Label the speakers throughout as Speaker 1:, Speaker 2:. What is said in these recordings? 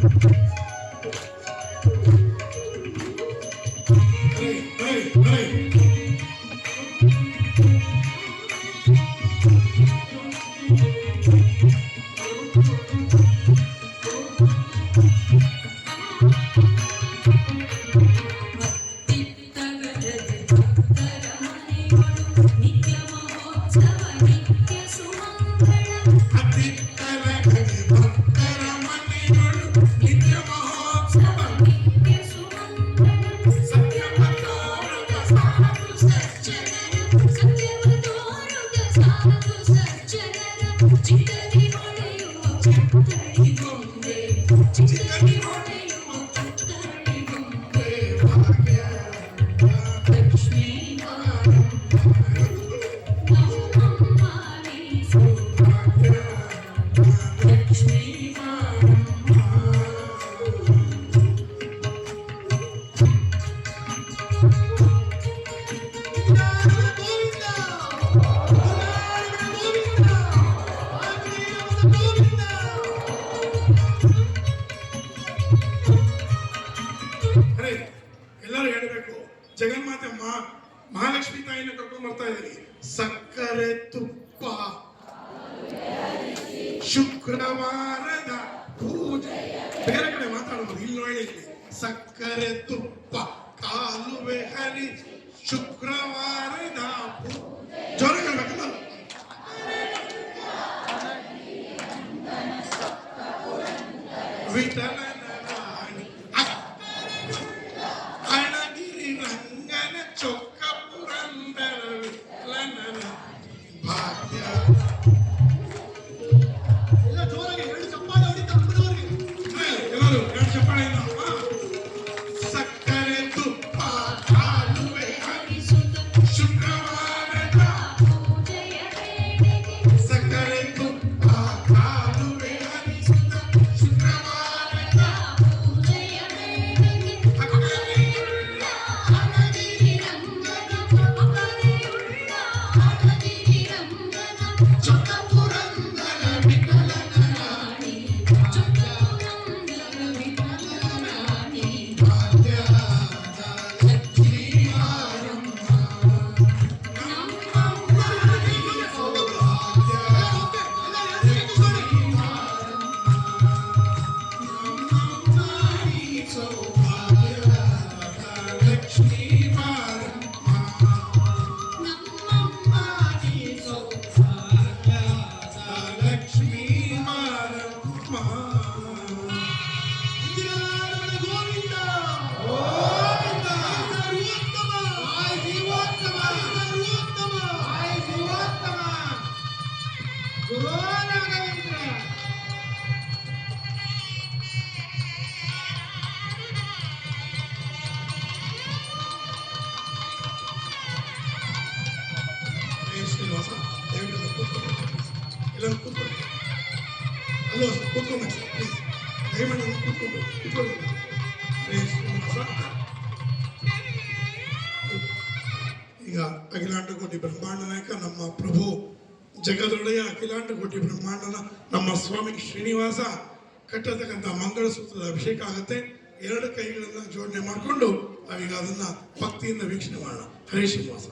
Speaker 1: Thank
Speaker 2: you. ಎಲ್ಲರೂ ಹೇಳಬೇಕು. ಜಗನ್ಮಾತೆ ಮಾ, ಮಹಾಲಕ್ಷ್ಮಿ ತಾಯಿನ ಕರ್ಕೊಂಡು ಬರ್ತಾ ಇದ್ದೀನಿ. ಸಕ್ಕರೆ ತುಪ್ಪ. ಶುಕ್ರವಾರದ ಪೂಜೆ. ಬೇರೆ ಕಡೆ ಮಾತಾಡಬಹುದು ಇಲ್ಲಿ ಸಕ್ಕರೆ ತುಪ್ಪ ಕಾಲುವೆ ಹರಿ ಶುಕ್ರವಾರದ ಜ್ವರ ಹೇಳ್ಬೇಕಲ್ಲ ವಿಠಲ ಈಗ ಅಖಿಲಾಂಡ ಕೋಟಿ ಬ್ರಹ್ಮಾಂಡ ನಾಯಕ, ನಮ್ಮ ಪ್ರಭು ಜಗದೊಡೆಯ ಅಖಿಲಾಂಡ ಕೋಟಿ ಬ್ರಹ್ಮಾಂಡನ ನಮ್ಮ ಸ್ವಾಮಿ ಶ್ರೀನಿವಾಸ ಕಟ್ಟತಕ್ಕಂಥ ಮಂಗಳಸೂತ್ರದ ಅಭಿಷೇಕ ಆಗುತ್ತೆ. ಎರಡು ಕೈಗಳನ್ನು ಜೋಡಣೆ ಮಾಡಿಕೊಂಡು ನಾವೀಗ ಅದನ್ನ ಭಕ್ತಿಯಿಂದ ವೀಕ್ಷಣೆ ಮಾಡೋಣ. ಹರೇ Srinivasa.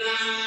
Speaker 3: Vietnam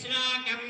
Speaker 3: Krishna, Kam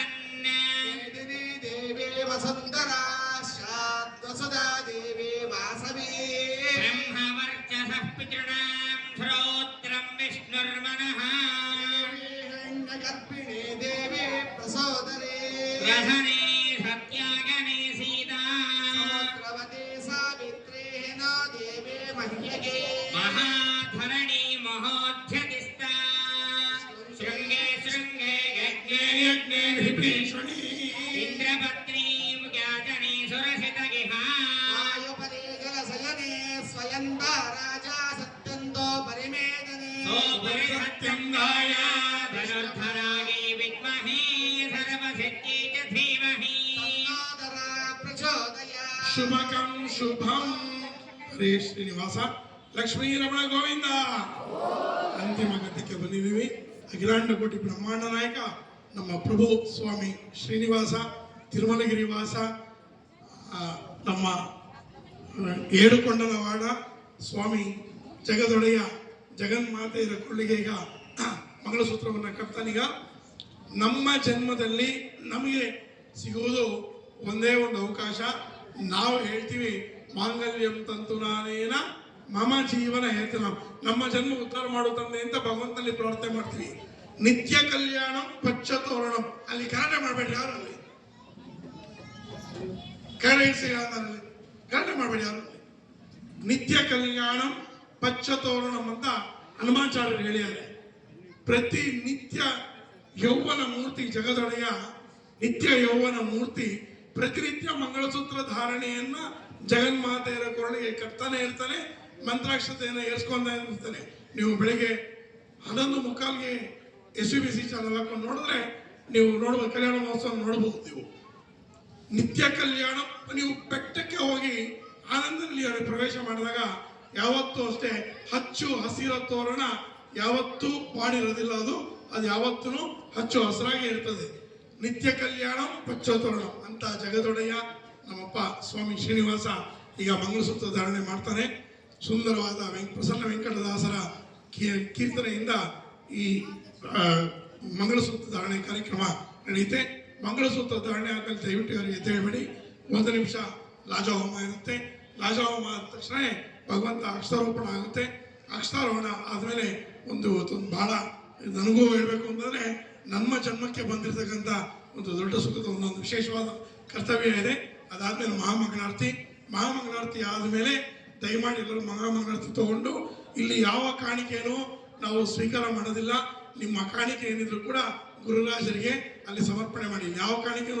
Speaker 3: Srinivasa Lakshmi Ramana Govinda. ಅಂತಿಮ ಘಟ್ಟಕ್ಕೆ ಬಂದಿದ್ದೀವಿ.
Speaker 2: ಅಖಿಲಾಂಡ ಕೋಟಿ ಬ್ರಹ್ಮಾಂಡ ನಾಯಕ, ನಮ್ಮ ಪ್ರಭು ಸ್ವಾಮಿ ಶ್ರೀನಿವಾಸ, ತಿರುಮಲಗಿರಿ ವಾಸ ನಮ್ಮ ಏಳುಕೊಂಡನ ವಾಡ ಸ್ವಾಮಿ ಜಗದೊಡೆಯ ಜಗನ್ಮಾತೆಯರ ಈಗ ಮಂಗಳಸೂತ್ರವನ್ನು ಕಟ್ತಾನೀಗ ನಮ್ಮ ಜನ್ಮದಲ್ಲಿ ನಮಗೆ ಸಿಗುವುದು ಒಂದೇ ಒಂದು ಅವಕಾಶ. ನಾವು ಹೇಳ್ತೀವಿ ಮಾಂಗಲ್ಯಂ ತಂತು ನಾನೇನ? ಮಮ ಜೀವನ ಹೇಳ್ತೀನಿ ನಾವು. ನಮ್ಮ ಜನ್ಮ ಉದ್ಧಾರ ಮಾಡು ತಂದೆ ಅಂತ ಭಗವಂತನಲ್ಲಿ ಪ್ರಾರ್ಥನೆ ಮಾಡ್ತೀವಿ. ನಿತ್ಯ ಕಲ್ಯಾಣ ಪಚ್ಚತೋರಣಂ. ಅಲ್ಲಿ ಕನ್ನಡ ಮಾಡಬೇಡಿ ಯಾರು ಅಲ್ಲಿ? ಕನ್ನಡ ಕನ್ನಡ ಮಾಡಬೇಡಿ ಯಾರು ನಿತ್ಯ ಕಲ್ಯಾಣ ಪಚ್ಚತೋರಣಂ ಅಂತ ಹನುಮಾಚಾರ್ಯರು ಹೇಳಿದ್ದಾರೆ. ಪ್ರತಿ ನಿತ್ಯ ಯೌವನ ಮೂರ್ತಿ ಜಗದೊಡೆಯ ನಿತ್ಯ ಯೌವನ ಮೂರ್ತಿ ಪ್ರತಿನಿತ್ಯ ಮಂಗಳಸೂತ್ರ ಧಾರಣೆಯನ್ನ ಜಗನ್ಮಾತೆಯರ ಕೊರಳಿಗೆ ಕಟ್ತಾನೆ ಇರ್ತಾನೆ, ಮಂತ್ರಾಕ್ಷತೆಯನ್ನು ಏರ್ಸ್ಕೊಂತ ಇರ್ತಾನೆ. ನೀವು ಬೆಳಿಗ್ಗೆ ಹನ್ನೊಂದು ಮುಕ್ಕಾಲ್ಗೆ ಎಸ್ ಬಿ ಸಿ ಚಾನಲ್ ಹಾಕೊಂಡು ನೋಡಿದ್ರೆ ನೀವು ನೋಡುವ ಕಲ್ಯಾಣ ಮಹೋತ್ಸವ ನೋಡಬಹುದು ನೀವು. ನಿತ್ಯ ಕಲ್ಯಾಣ, ನೀವು ಬೆಟ್ಟಕ್ಕೆ ಹೋಗಿ ಆನಂದದಲ್ಲಿ ಅವರು ಪ್ರವೇಶ ಮಾಡಿದಾಗ ಯಾವತ್ತೂ ಅಷ್ಟೇ ಹಚ್ಚು ಹಸಿರ ತೋರಣ ಯಾವತ್ತೂ ಮಾಡಿರೋದಿಲ್ಲ ಅದು. ಅದು ಯಾವತ್ತೂ ಹಚ್ಚು ಹಸಿರಾಗಿ ಇರ್ತದೆ. ನಿತ್ಯ ಕಲ್ಯಾಣ ಪಚ್ಚೋತೋರಣ ಅಂತ ಜಗದೊಡೆಯ ನಮ್ಮಪ್ಪ ಸ್ವಾಮಿ ಶ್ರೀನಿವಾಸ ಈಗ ಮಂಗಳಸೂತ್ರ ಧಾರಣೆ ಮಾಡ್ತಾರೆ. ಸುಂದರವಾದ ವೆಂಕ, ಪ್ರಸನ್ನ ವೆಂಕಟದಾಸರ ಕೀರ್ತನೆಯಿಂದ ಈ ಮಂಗಳಸೂತ್ರ ಧಾರಣೆ ಕಾರ್ಯಕ್ರಮ ನಡೆಯುತ್ತೆ. ಮಂಗಳಸೂತ್ರ ಧಾರಣೆ ಆದಮೇಲೆ ದಯವಿಟ್ಟು ಅವರಿಗೆ ಎದ್ದೇಳಬೇಡಿ ಒಂದು ನಿಮಿಷ ಲಾಜಹೋಮ ಇರುತ್ತೆ. ಲಾಜಾಹೋಮ ಆದ ತಕ್ಷಣ ಭಗವಂತ ಅಕ್ಷಾರೋಪಣ ಆಗುತ್ತೆ. ಅಕ್ಷಾರೋಹಣ ಆದಮೇಲೆ ಒಂದು ಒಂದು ಬಹಳ ನನಗೂ ಹೇಳಬೇಕು ಅಂತಂದರೆ ನಮ್ಮ ಜನ್ಮಕ್ಕೆ ಬಂದಿರತಕ್ಕಂಥ ಒಂದು ದೊಡ್ಡ ಸುಖದ ಒಂದೊಂದು ವಿಶೇಷವಾದ ಕರ್ತವ್ಯ ಇದೆ. ಅದಾದ್ಮೇಲೆ ಮಹಾಮಂಗಳಾರತಿ. ಮಹಾಮಂಗಳಾರತಿ ಆದಮೇಲೆ ದಯಮಾಡಿ ಎಲ್ಲರೂ ಮಹಾಮಂಗಳಾರತಿ ತಗೊಂಡು ಇಲ್ಲಿ ಯಾವ ಕಾಣಿಕೆಯನ್ನು ನಾವು ಸ್ವೀಕಾರ ಮಾಡೋದಿಲ್ಲ. ನಿಮ್ಮ ಕಾಣಿಕೆ ಏನಿದ್ರು ಕೂಡ ಗುರುರಾಜರಿಗೆ ಅಲ್ಲಿ ಸಮರ್ಪಣೆ ಮಾಡಿ. ಯಾವ ಕಾಣಿಕೆ